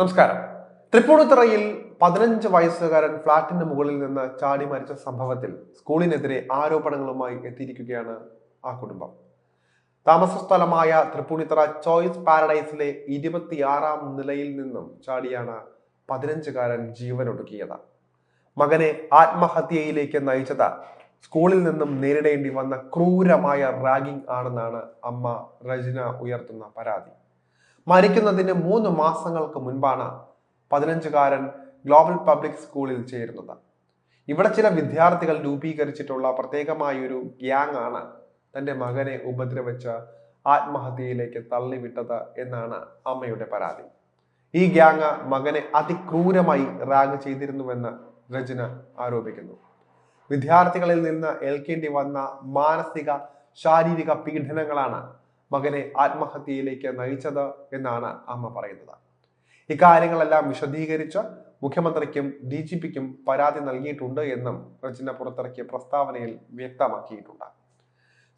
നമസ്കാരം. തൃപ്പൂണിത്തുറയിൽ പതിനഞ്ച് വയസ്സുകാരൻ ഫ്ളാറ്റിന്റെ മുകളിൽ നിന്ന് ചാടി മരിച്ച സംഭവത്തിൽ സ്കൂളിനെതിരെ ആരോപണങ്ങളുമായി എത്തിയിരിക്കുകയാണ് ആ കുടുംബം. താമസ സ്ഥലമായ തൃപ്പൂണിത്തുറ ചോയ്സ് പാരഡൈസിലെ ഇരുപത്തിയാറാം നിലയിൽ നിന്നും ചാടിയാണ് പതിനഞ്ചുകാരൻ ജീവനൊടുക്കിയത്. മകനെ ആത്മഹത്യയിലേക്ക് നയിച്ചത് സ്കൂളിൽ നിന്നും നേരിടേണ്ടി വന്ന ക്രൂരമായ റാഗിംഗ് ആണെന്നാണ് അമ്മ രജന ഉയർത്തുന്ന പരാതി. മരിക്കുന്നതിന് മൂന്ന് മാസങ്ങൾക്ക് മുൻപാണ് പതിനഞ്ചുകാരൻ ഗ്ലോബൽ പബ്ലിക് സ്കൂളിൽ ചേരുന്നത്. ഇവിടെ ചില വിദ്യാർത്ഥികൾ രൂപീകരിച്ചിട്ടുള്ള പ്രത്യേകമായൊരു ഗ്യാങ് ആണ് തന്റെ മകനെ ഉപദ്രവിച്ച് ആത്മഹത്യയിലേക്ക് തള്ളിവിട്ടത് എന്നാണ് അമ്മയുടെ പരാതി. ഈ ഗ്യാങ് മകനെ അതിക്രൂരമായി റാഗ് ചെയ്തിരുന്നുവെന്ന് രചന ആരോപിക്കുന്നു. വിദ്യാർത്ഥികളിൽ നിന്ന് ഏൽക്കേണ്ടി വന്ന മാനസിക ശാരീരിക പീഡനങ്ങളാണ് മകനെ ആത്മഹത്യയിലേക്ക് നയിച്ചത് എന്നാണ് അമ്മ പറയുന്നത്. ഇക്കാര്യങ്ങളെല്ലാം വിശദീകരിച്ച് മുഖ്യമന്ത്രിക്കും ഡി ജി പിക്കും പരാതി നൽകിയിട്ടുണ്ട് എന്നും റജിന പുറത്തിറക്കിയ പ്രസ്താവനയിൽ വ്യക്തമാക്കിയിട്ടുണ്ട്.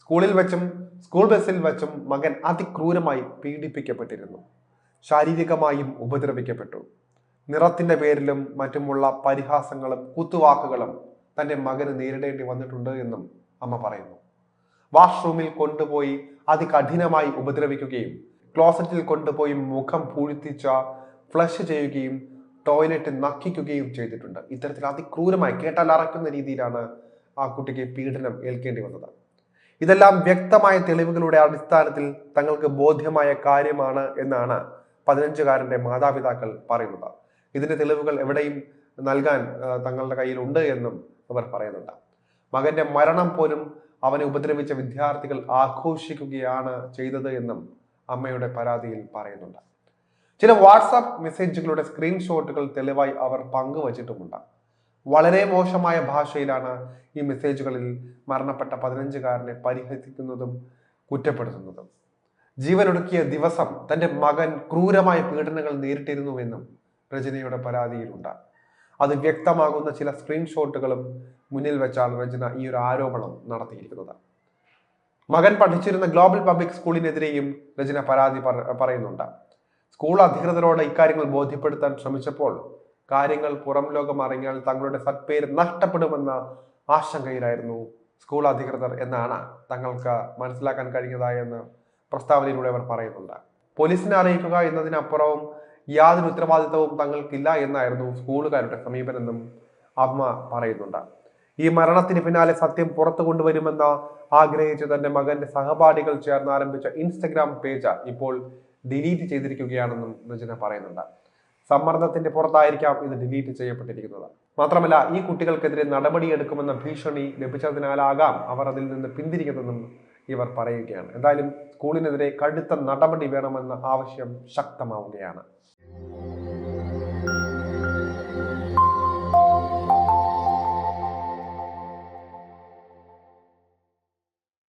സ്കൂളിൽ വെച്ചും സ്കൂൾ ബസ്സിൽ വെച്ചും മകൻ അതിക്രൂരമായി പീഡിപ്പിക്കപ്പെട്ടിരുന്നു. ശാരീരികമായും ഉപദ്രവിക്കപ്പെട്ടു. നിറത്തിന്റെ പേരിലും മറ്റുമുള്ള പരിഹാസങ്ങളും കുത്തുവാക്കുകളും തന്റെ മകന് നേരിടേണ്ടി വന്നിട്ടുണ്ട് എന്നും അമ്മ പറയുന്നു. വാഷ്റൂമിൽ കൊണ്ടുപോയി അതികഠിനമായി ഉപദ്രവിക്കുകയും ക്ലോസറ്റിൽ കൊണ്ടുപോയി മുഖം പൂഴ്ത്തിച്ച ഫ്ലഷ് ചെയ്യുകയും ടോയ്ലറ്റ് നക്കിക്കുകയും ചെയ്തിട്ടുണ്ട്. ഇത്തരത്തിൽ അതിക്രൂരമായി കേട്ടാൽ അറക്കുന്ന രീതിയിലാണ് ആ കുട്ടിക്ക് പീഡനം ഏൽക്കേണ്ടി വന്നത്. ഇതെല്ലാം വ്യക്തമായ തെളിവുകളുടെ അടിസ്ഥാനത്തിൽ തങ്ങൾക്ക് ബോധ്യമായ കാര്യമാണ് എന്നാണ് പതിനഞ്ചുകാരന്റെ മാതാപിതാക്കൾ പറയുന്നത്. ഇതിന്റെ തെളിവുകൾ എവിടെയും നൽകാൻ തങ്ങളുടെ കയ്യിലുണ്ട് എന്നും അവർ പറയുന്നുണ്ട്. മകന്റെ മരണം പോലും അവനെ ഉപദ്രവിച്ച വിദ്യാർത്ഥികൾ ആഘോഷിക്കുകയാണ് ചെയ്തത് എന്നും അമ്മയുടെ പരാതിയിൽ പറയുന്നുണ്ട്. ചില വാട്സാപ്പ് മെസ്സേജുകളുടെ സ്ക്രീൻഷോട്ടുകൾ തെളിവായി അവർ പങ്കുവച്ചിട്ടുമുണ്ട്. വളരെ മോശമായ ഭാഷയിലാണ് ഈ മെസ്സേജുകളിൽ മരണപ്പെട്ട പതിനഞ്ചുകാരനെ പരിഹസിക്കുന്നതും കുറ്റപ്പെടുത്തുന്നതും. ജീവനൊടുക്കിയ ദിവസം തന്റെ മകൻ ക്രൂരമായ പീഡനങ്ങൾ നേരിട്ടിരുന്നുവെന്നും രചനയുടെ പരാതിയിലുണ്ട്. അത് വ്യക്തമാകുന്ന ചില സ്ക്രീൻഷോട്ടുകളും മുന്നിൽ വെച്ചാണ് രചന ഈ ഒരു ആരോപണം നടത്തിയിരിക്കുന്നത്. മകൻ പഠിച്ചിരുന്ന ഗ്ലോബൽ പബ്ലിക് സ്കൂളിനെതിരെയും രചന പരാതി പറയുന്നുണ്ട്. സ്കൂൾ അധികൃതരോട് ഇക്കാര്യങ്ങൾ ബോധ്യപ്പെടുത്താൻ ശ്രമിച്ചപ്പോൾ കാര്യങ്ങൾ പുറം ലോകം അറിഞ്ഞാൽ തങ്ങളുടെ സത്പേര് നഷ്ടപ്പെടുമെന്ന ആശങ്കയിലായിരുന്നു സ്കൂൾ അധികൃതർ എന്നാണ് തങ്ങൾക്ക് മനസ്സിലാക്കാൻ കഴിഞ്ഞതായെന്ന് പ്രസ്താവനയിലൂടെ അവർ പറയുന്നുണ്ട്. പോലീസിനെ അറിയിക്കുക എന്നതിനപ്പുറവും യാതൊരു ഉത്തരവാദിത്തവും തങ്ങൾക്കില്ല എന്നായിരുന്നു സ്കൂളുകാരുടെ സമീപനെന്നും അമ്മ പറയുന്നുണ്ട്. ഈ മരണത്തിന് പിന്നാലെ സത്യം പുറത്തു കൊണ്ടുവരുമെന്ന് ആഗ്രഹിച്ച് തന്റെ മകന്റെ സഹപാഠികൾ ചേർന്ന് ആരംഭിച്ച ഇൻസ്റ്റഗ്രാം പേജ് ഇപ്പോൾ ഡിലീറ്റ് ചെയ്തിരിക്കുകയാണെന്നും രചന പറയുന്നുണ്ട്. സമ്മർദ്ദത്തിന്റെ പുറത്തായിരിക്കാം ഇത് ഡിലീറ്റ് ചെയ്യപ്പെട്ടിരിക്കുന്നത്. മാത്രമല്ല ഈ കുട്ടികൾക്കെതിരെ നടപടിയെടുക്കുമെന്ന ഭീഷണി ലഭിച്ചതിനാലാകാം അവർ അതിൽ നിന്ന് പിന്തിരിക്കുന്നതെന്നും ഇവർ പറയുകയാണ്. എന്തായാലും സ്കൂളിനെതിരെ കടുത്ത നടപടി വേണമെന്ന ആവശ്യം ശക്തമാവുകയാണ്.